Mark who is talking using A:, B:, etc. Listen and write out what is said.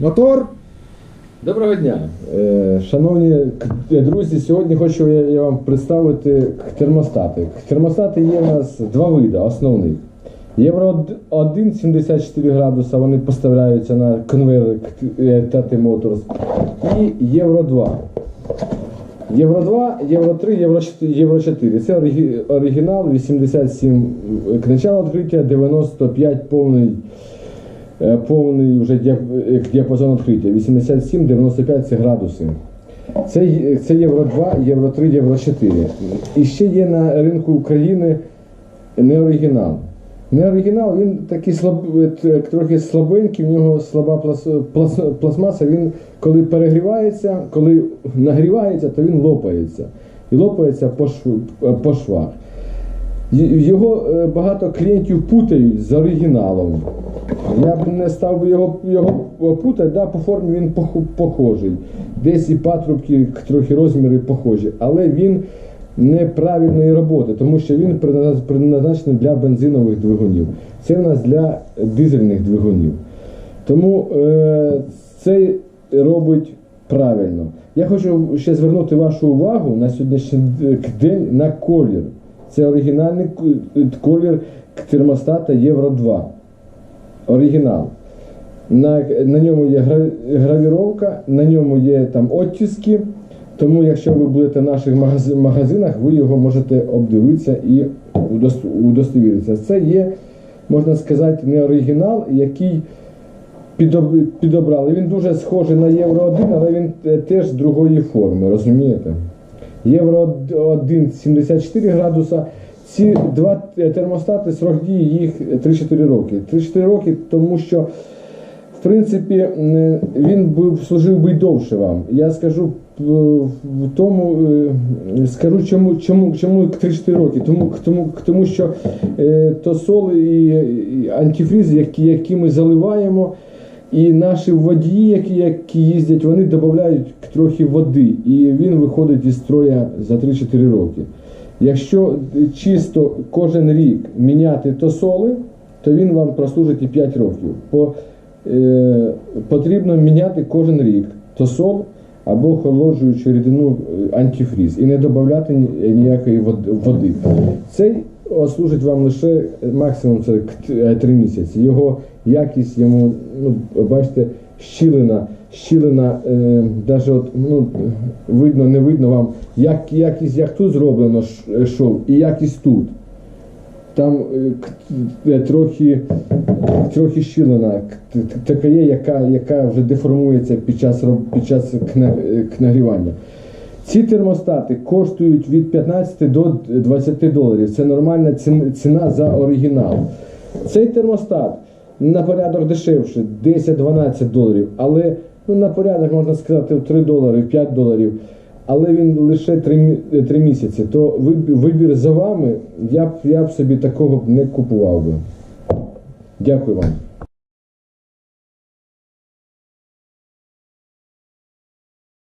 A: Мотор.
B: Доброго дня, Е, шановні друзі. Сьогодні хочу я, вам представити термостати. Термостати є у нас два види основних. Євро 1 74 градуса, вони поставляються на конвейер Tati Motors. І Євро 2. Євро 2, Євро 3, Євро 4. Євро 4. Це оригінал 87 начало відкриття, 95 повний Е, повний вже е, діапазон відкриття. 87-95 це градуси. Це, це Євро 2, Євро 3, Євро 4. І ще є на ринку України не оригінал. Не оригінал, він такий слаб, е, трохи слабенький, в нього слаба плас, плас, пластмаса, він коли перегрівається, коли нагрівається, то він лопається. І лопається по, шв, по швах. Його е, багато клієнтів путають з оригіналом. Я б не став би його, його путати, да, по формі він похожий. Десь і патрубки, трохи розміри похожі, але він неправильної роботи, тому що він предназ- предназначений для бензинових двигунів. Це в нас для дизельних двигунів. Тому е, це робить правильно. Я хочу ще звернути вашу увагу на сьогоднішній день на колір. Це оригінальний колір термостата Євро 2 оригінал. На, на ньому є гравіровка, на ньому є там оттиски. Тому, якщо ви будете в наших магазинах, ви його можете обдивитися і удостовіритися. Це є, можна сказати, не оригінал, який підобрали. Він дуже схожий на Євро 1, але він теж другої форми, розумієте? Євро 1 74 градуса. Ці два термостати, срок дії їх 3-4 роки. 3-4 роки, тому що в принципі він був служив би довше вам. Я скажу е, в тому, е, скажу чому, чому, чому 3-4 роки. Тому, тому, тому що е, то соли і, і які, які ми заливаємо. І наші водії, які, які їздять, вони додають трохи води, і він виходить із строя за 3-4 роки. Якщо чисто кожен рік міняти тосоли, то він вам прослужить і 5 років. По, е, потрібно міняти кожен рік тосол або охолоджуючу рідину е, антифріз і не додати ніякої вод- води. Цей о, служить вам лише максимум це 3 місяці. Його якість йому, ну, бачите, щілина, щілина, е, даже от, ну, видно, не видно вам, як якість як тут зроблено шов і якість тут. Там е, е, трохи, трохи щілина така є, яка, яка вже деформується під час, під час е, нагрівання. Ці термостати коштують від 15 до 20 доларів. Це нормальна ціна за оригінал. Цей термостат на порядок дешевше 10-12 доларів, але ну, на порядок можна сказати в 3 долари, в 5 доларів. Але він лише 3, 3 місяці. То вибір за вами, я б, я б собі такого не купував би. Дякую вам.